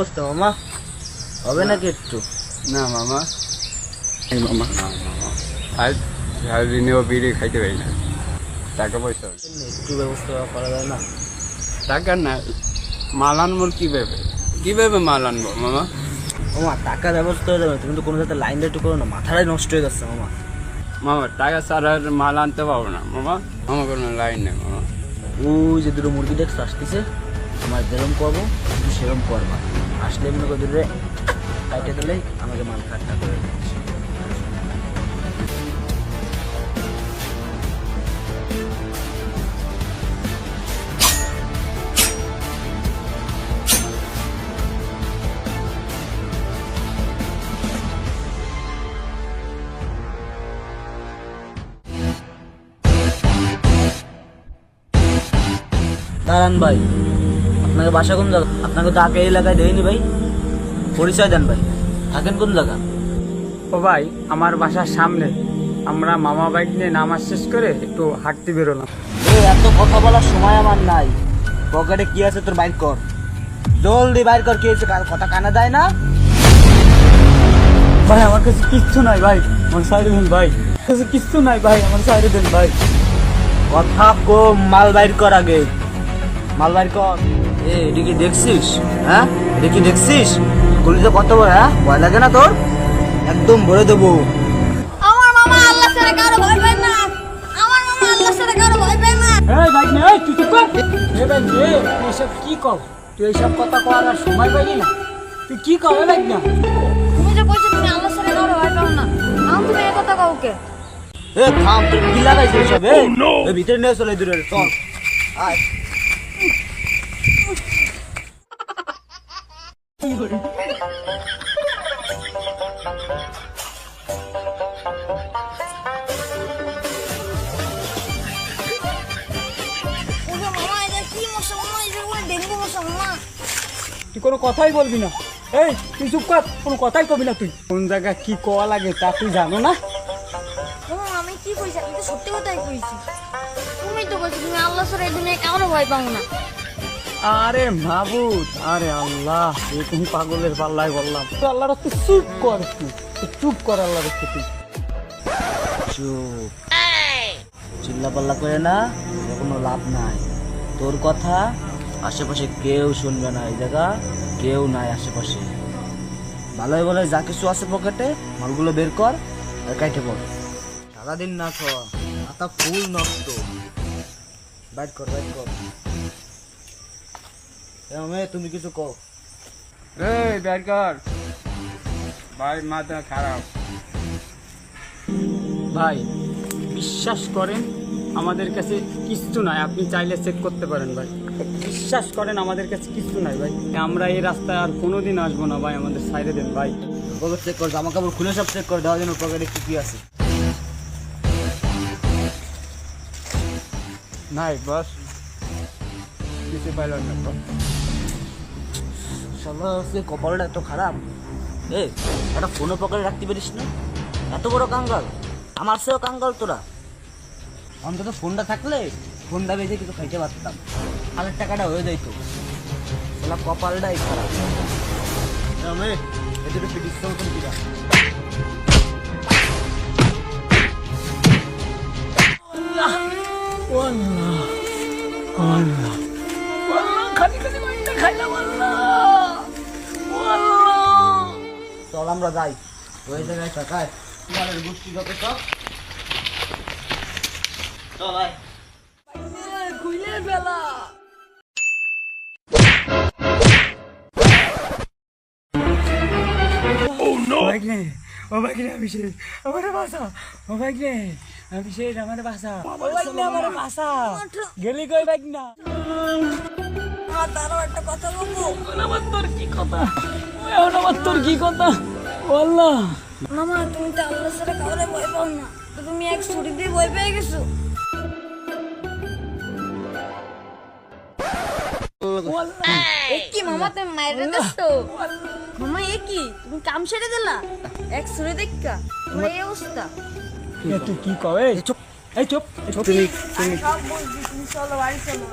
অবস্থা মামা? হবে নাকি একটু? না মামা। এই মামা। না মামা। আজ সারাদিনেও বিড়ি খাইতে পারি না। টাকা পয়সা একটু ব্যবস্থা করা যায় না? টাকা না মাল আনব কীভাবে? কীভাবে মাল আনব মামা? মামা টাকার ব্যবস্থা হয়ে যাবে। তুমি তো কোনো যাতে লাইনটা একটু করো না মাথাটাই নষ্ট হয়ে যাচ্ছে মামা। মামা টাকা ছাড়া আর মাল আনতে পারব না মামা। আমার কোনো লাইন নেই মামা। ওই যে দুটো মুরগি দেখছ আসতেছে? আমার যেরম করব, তুমি সেরম করবা। আসলে মনে করে দূরে কাইটে দিলেই আমাকে মাল খাটটা করে দাঁড়ান ভাই। আপনাকে বাসা কোন জায়গা? আপনাকে তো আগে এলাকায় দেয়নি ভাই। পরিচয় দেন ভাই। থাকেন কোন জায়গা? ও ভাই আমার বাসার সামনে। আমরা মামা বাইক নিয়ে নামাজ শেষ করে একটু হাঁটতে বেরোলাম। এই এত কথা বলার সময় আমার নাই। পকেটে কি আছে তোর বাইর কর। জলদি বাইর কর কি হয়েছে? কথা কানে দেয় না? ভাই আমার কাছে কিচ্ছু নাই ভাই। আমার সাইডে দেন ভাই। কাছে কিচ্ছু নাই ভাই। আমার সাইডে দেন ভাই। কথা কম মাল বাইর কর আগে। মাল বাইর কর। এ এটা কি দেখছিস? হ্যাঁ? এটা কি দেখছিস? গুলিতে কত বড় হ্যাঁ? ভয় লাগে না তোর? একদম ভরে দেবো। আমার মামা আল্লাহ ছেড়ে কারও ভয় পায় না। আমার মামা আল্লাহ ছেড়ে কারও ভয় পায় না। এই বাইক নে তুই চুপ কর। এ বাইক নে এসব কি কর? তুই এইসব কথা কওয়ার আর সময় পাইলি না। তুই কি কর এ না তুমি যে কইছো তুমি আল্লাহ ছেড়ে কারও ভয় পাও না আমি তুমি এই কথা কাউকে? এ থাম তোর কি লাগাইছিস সব এ এ, ভিতরে নিয়ে চলে দূরে চল। আয় ওগো মামা এটা কি মশা মামা এটা কোনো ডেঙ্গু মশা মামা তুই কোনো কথাই বলবি না। এই তুই চুপ কর কোনো কথাই কবি না তুই। কোন জায়গা কি কোয়া লাগে তা তুই জানো না? আমি কি কইছি? আমি তো সত্যি কথাই কইছি। তুমি তো কইছো তুমি আল্লাহ ছেড়ে এই কারও ভয় পাও না। আরে মাবুদ আরে আল্লাহ তুমি পাগলের পাল্লায় বললাম। তো আল্লাহর তুই চুপ কর চুপ কর আল্লাহর তুই। চুপ। চিল্লা পাল্লা করে না কোনো লাভ নাই। তোর কথা আশেপাশে কেউ শুনবে না এই জায়গা কেউ নাই আশেপাশে। ভালোই বলে যা কিছু আছে পকেটে মালগুলো বের কর আর কাইটে পড়। সারাদিন না খাওয়া মাথা ফুল নষ্ট। বাইট কর বাইট কর। তুমি কিছু কও। এই বের কর। ভাই মাথা খারাপ। ভাই বিশ্বাস করেন আমাদের কাছে কিচ্ছু নাই। আপনি চাইলে চেক করতে পারেন ভাই। বিশ্বাস করেন আমাদের কাছে কিচ্ছু নাই ভাই। আমরা এই রাস্তায় আর কোনো দিন আসব না ভাই আমাদের সাইডে দেন ভাই। পকেট চেক কর জামা কাপড় খুলে সব চেক করে দেওয়ার জন্য পকেটে কি কি আছে। নাই বস কিছু পাইলাম না তো। শালা সে কপালটা এত খারাপ। এ একটা ফোনও পকেটে রাখতে পারিস না? এত বড় কাঙ্গাল। আমার সেও কাঙ্গাল তোরা। অন্তত ফোনটা থাকলে ফোনটা বেজে কিছু খাইতে পারতাম। হাজার টাকাটা হয়ে যাইত। শালা কপালটাই খারাপ। এদের একটু দিলাম। চল আমরা যাই। ওই জায়গায় তোমাদের সব। চল আয়। ফেলা বাইক ও বাইক অভিষেক আমার বাসা। ও বাইক অভিষেক আমার বাসা। ও বাইক আমার বাসা। গেলি কই বাইক না তারও একটা কথা বলব। আমার তোর কি কথা? এখন আমার তোর কি কথা? বললা মামা তুমি তো আল্লাহ ছেড়ে কাউরে ভয় পাও না। তুমি এক ছুরি দিয়ে ভয় পেয়ে গেছো। এ কি মামা তুমি মায়ের মামা এ তুমি কাম ছেড়ে দিলা। এক ছুরি দেখা। তোমার এই অবস্থা। তুই কি কবে চুপ। এই চুপ। তুমি সব বলছি তুমি চলো বাড়ি চলো।